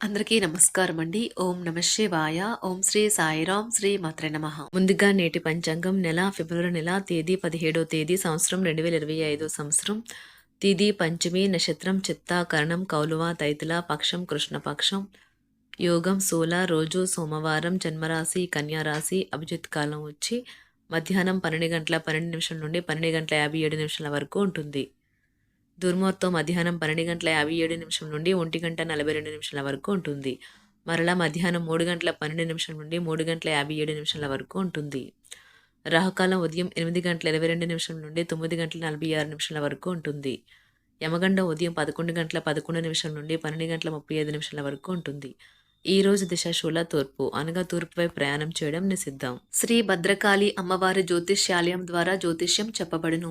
అందరికీ నమస్కారం అండి. ఓం నమ శివాయ. ఓం శ్రీ సాయిరాం శ్రీ మాత్ర నమ. ముందుగా నేటి పంచాంగం నెల ఫిబ్రవరి నెల తేదీ పదిహేడో తేదీ సంవత్సరం రెండు వేల ఇరవై ఐదో సంవత్సరం. తేదీ పంచమి నక్షత్రం చిత్త కరణం కౌలువ తైతుల పక్షం కృష్ణపక్షం యోగం సోల రోజు సోమవారం జన్మరాశి కన్యారాశి అభిజిత్ కాలం వచ్చి మధ్యాహ్నం పన్నెండు గంటల పన్నెండు నిమిషాల నుండి పన్నెండు గంటల యాభై ఏడు నిమిషాల వరకు ఉంటుంది. దుర్ముహూర్తం మధ్యాహ్నం పన్నెండు గంటల యాభై ఏడు నిమిషం నుండి ఒంటి గంట నలభై రెండు నిమిషాల వరకు ఉంటుంది. మరలా మధ్యాహ్నం మూడు గంటల పన్నెండు నిమిషం నుండి మూడు గంటల యాభై ఏడు నిమిషాల వరకు ఉంటుంది. రాహుకాలం ఉదయం ఎనిమిది గంటల ఇరవై రెండు నిమిషం నుండి తొమ్మిది గంటల నలభై ఆరు నిమిషాల వరకు ఉంటుంది. యమగండ ఉదయం పదకొండు గంటల పదకొండు నిమిషం నుండి పన్నెండు గంటల ముప్పై ఐదు నిమిషాల వరకు ఉంటుంది. ఈ రోజు దిశాశూల తూర్పు అనగా తూర్పుపై ప్రయాణం చేయడం నిషిద్ధం. శ్రీ భద్రకాళి అమ్మవారి జ్యోతిష్యాలయం ద్వారా జ్యోతిష్యం చెప్పబడును.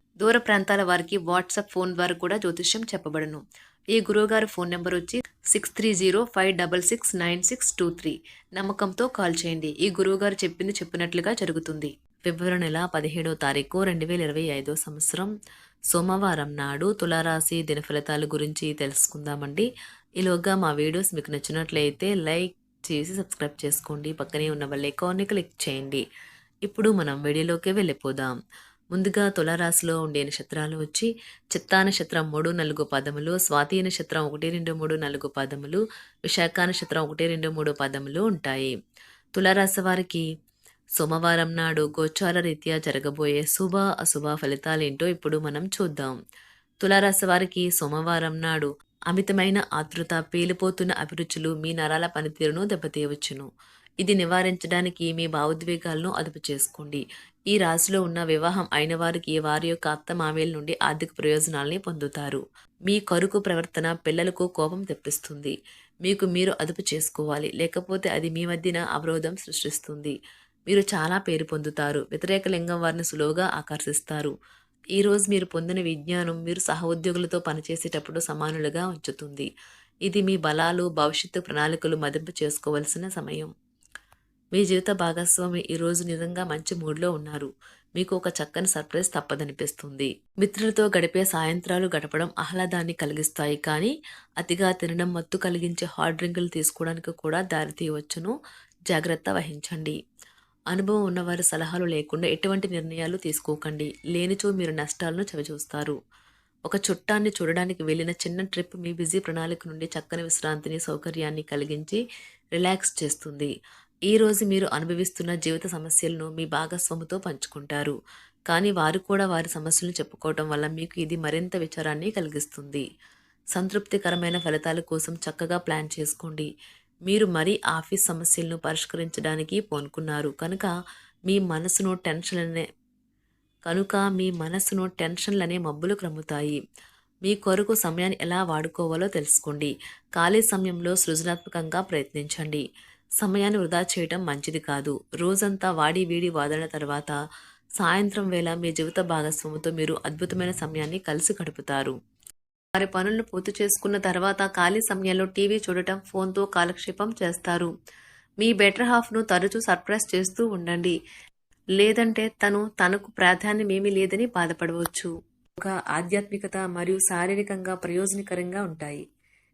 దూర ప్రాంతాల వారికి వాట్సాప్ ఫోన్ ద్వారా కూడా జ్యోతిష్యం చెప్పబడును. ఈ గురువుగారి ఫోన్ నెంబర్ వచ్చి six three zero five double six nine six two three నమ్మకంతో కాల్ చేయండి. ఈ గురువుగారు చెప్పింది చెప్పినట్లుగా జరుగుతుంది. ఫిబ్రవరి నెల పదిహేడో తారీఖు రెండు వేల ఇరవై ఐదో సంవత్సరం సోమవారం నాడు తులారాశి దినఫలితాల గురించి తెలుసుకుందామండి. ఈలోగా మా వీడియోస్ మీకు నచ్చినట్లయితే లైక్ చేసి సబ్స్క్రైబ్ చేసుకోండి. పక్కనే ఉన్న వాళ్ళ ఐకాన్ని క్లిక్ చేయండి. ఇప్పుడు మనం వీడియోలోకి వెళ్ళిపోదాం. ముందుగా తులారాశిలో ఉండే నక్షత్రాలు వచ్చి చిత్తా నక్షత్రం మూడు నలుగు పదములు స్వాతి నక్షత్రం ఒకటి రెండు మూడు నాలుగు పదములు విశాఖ నక్షత్రం ఒకటి రెండు మూడు పదములు ఉంటాయి. తులారాశి వారికి సోమవారం నాడు గోచార రీత్యా జరగబోయే శుభ అశుభ ఫలితాలేంటో ఇప్పుడు మనం చూద్దాం. తులారాశి వారికి సోమవారం నాడు అమితమైన ఆతృత పేలిపోతున్న అభిరుచులు మీ నరాల పనితీరును దెబ్బతీయవచ్చును. ఇది నివారించడానికి మీ భావోద్వేగాలను అదుపు చేసుకోండి. ఈ రాశిలో ఉన్న వివాహం అయిన వారికి వారి యొక్క అత్త మామేల నుండి ఆర్థిక ప్రయోజనాల్ని పొందుతారు. మీ కరుకు ప్రవర్తన పిల్లలకు కోపం తెప్పిస్తుంది. మీకు మీరు అదుపు చేసుకోవాలి. లేకపోతే అది మీ మధ్యన అవరోధం సృష్టిస్తుంది. మీరు చాలా పేరు పొందుతారు. వ్యతిరేక లింగం వారిని సులువుగా ఆకర్షిస్తారు. ఈరోజు మీరు పొందిన విజ్ఞానం మీరు సహోద్యోగులతో పనిచేసేటప్పుడు సమానులుగా ఉంచుతుంది. ఇది మీ బలాలు భవిష్యత్తు ప్రణాళికలు మదింపు చేసుకోవలసిన సమయం. మీ జీవిత భాగస్వామి ఈరోజు నిజంగా మంచి మూడ్లో ఉన్నారు. మీకు ఒక చక్కని సర్ప్రైజ్ తప్పదనిపిస్తుంది. మిత్రులతో గడిపే సాయంత్రాలు గడపడం ఆహ్లాదాన్ని కలిగిస్తాయి. కానీ అతిగా తినడం మత్తు కలిగించే హాట్ డ్రింకులు తీసుకోవడానికి కూడా దారితీయవచ్చును జాగ్రత్త వహించండి. అనుభవం ఉన్నవారి సలహాలు లేకుండా ఎటువంటి నిర్ణయాలు తీసుకోకండి. లేనిచో మీరు నష్టాలను చవిచూస్తారు. ఒక చుట్టాన్ని చూడడానికి వెళ్ళిన చిన్న ట్రిప్ మీ బిజీ ప్రణాళిక నుండి చక్కని విశ్రాంతిని సౌకర్యాన్ని కలిగించి రిలాక్స్ చేస్తుంది. ఈరోజు మీరు అనుభవిస్తున్న జీవిత సమస్యలను మీ భాగస్వాముతో పంచుకుంటారు. కానీ వారు కూడా వారి సమస్యలను చెప్పుకోవటం వల్ల మీకు ఇది మరింత విచారాన్ని కలిగిస్తుంది. సంతృప్తికరమైన ఫలితాల కోసం చక్కగా ప్లాన్ చేసుకోండి. మీరు మరీ ఆఫీస్ సమస్యలను పరిష్కరించడానికి పోనుకున్నారు. కనుక మీ మనసును టెన్షన్లనే కనుక మీ మనసును టెన్షన్లనే మబ్బులు క్రమ్ముతాయి. మీ కొరకు సమయాన్ని ఎలా వాడుకోవాలో తెలుసుకోండి. ఖాళీ సమయంలో సృజనాత్మకంగా ప్రయత్నించండి. సమయాన్ని వృధా చేయటం మంచిది కాదు. రోజంతా వాడి వీడి వాదన తర్వాత సాయంత్రం వేళ మీ జీవిత భాగస్వామితో మీరు అద్భుతమైన సమయాన్ని కలిసి గడుపుతారు. వారి పనులను పూర్తి చేసుకున్న తర్వాత ఖాళీ సమయంలో టీవీ చూడటం ఫోన్తో కాలక్షేపం చేస్తారు. మీ బెటర్ హాఫ్ను తరచూ సర్ప్రైజ్ చేస్తూ ఉండండి. లేదంటే తను తనకు ప్రాధాన్యమేమీ లేదని బాధపడవచ్చు. ఒక ఆధ్యాత్మికత మరియు శారీరకంగా ప్రయోజనకరంగా ఉంటాయి.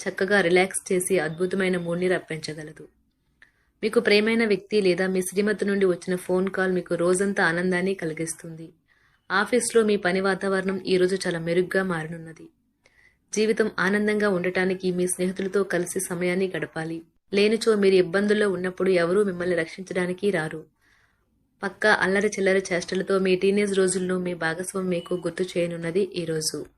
చక్కగా రిలాక్స్ చేసి అద్భుతమైన మూడ్ని రప్పించగలదు. మీకు ప్రేమైన వ్యక్తి లేదా మీ శ్రీమతి నుండి వచ్చిన ఫోన్ కాల్ మీకు రోజంతా ఆనందాన్ని కలిగిస్తుంది. ఆఫీస్లో మీ పని వాతావరణం ఈరోజు చాలా మెరుగ్గా మారనున్నది. జీవితం ఆనందంగా ఉండటానికి మీ స్నేహితులతో కలిసి సమయాన్ని గడపాలి. లేనిచో మీరు ఇబ్బందుల్లో ఉన్నప్పుడు ఎవరూ మిమ్మల్ని రక్షించడానికి రారు. పక్క అల్లరి చిల్లరి చేష్టలతో మీ టీనేజ్ రోజుల్లో మీ భాగస్వామి మీకు గుర్తు చేయనున్నది ఈ రోజు.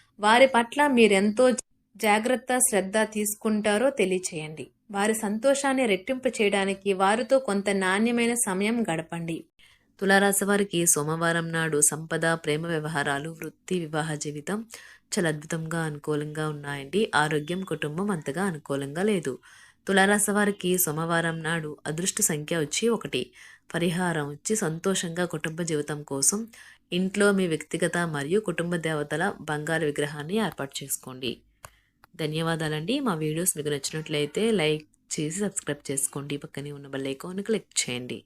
వారి పట్ల మీరెంతో జాగ్రత్త శ్రద్ధ తీసుకుంటారో తెలియచేయండి. వారి సంతోషాన్ని రెట్టింపు చేయడానికి వారితో కొంత నాణ్యమైన సమయం గడపండి. తులారాశి వారికి సోమవారం నాడు సంపద ప్రేమ వ్యవహారాలు వృత్తి వివాహ జీవితం చాలా అద్భుతంగా అనుకూలంగా ఉన్నాయండి. ఆరోగ్యం కుటుంబం అంతగా అనుకూలంగా లేదు. తులారాశి వారికి సోమవారం నాడు అదృష్ట సంఖ్య వచ్చి ఒకటి. పరిహారం వచ్చి సంతోషంగా కుటుంబ జీవితం కోసం ఇంట్లో మీ వ్యక్తిగత మరియు కుటుంబ దేవతల బంగారు విగ్రహాన్ని ఏర్పాటు చేసుకోండి. ధన్యవాదాలండి. మా వీడియోస్ మీకు నచ్చినట్లయితే లైక్ చేసి సబ్స్క్రైబ్ చేసుకోండి. పక్కనే ఉన్న బెల్ ఐకాన్ క్లిక్ చేయండి.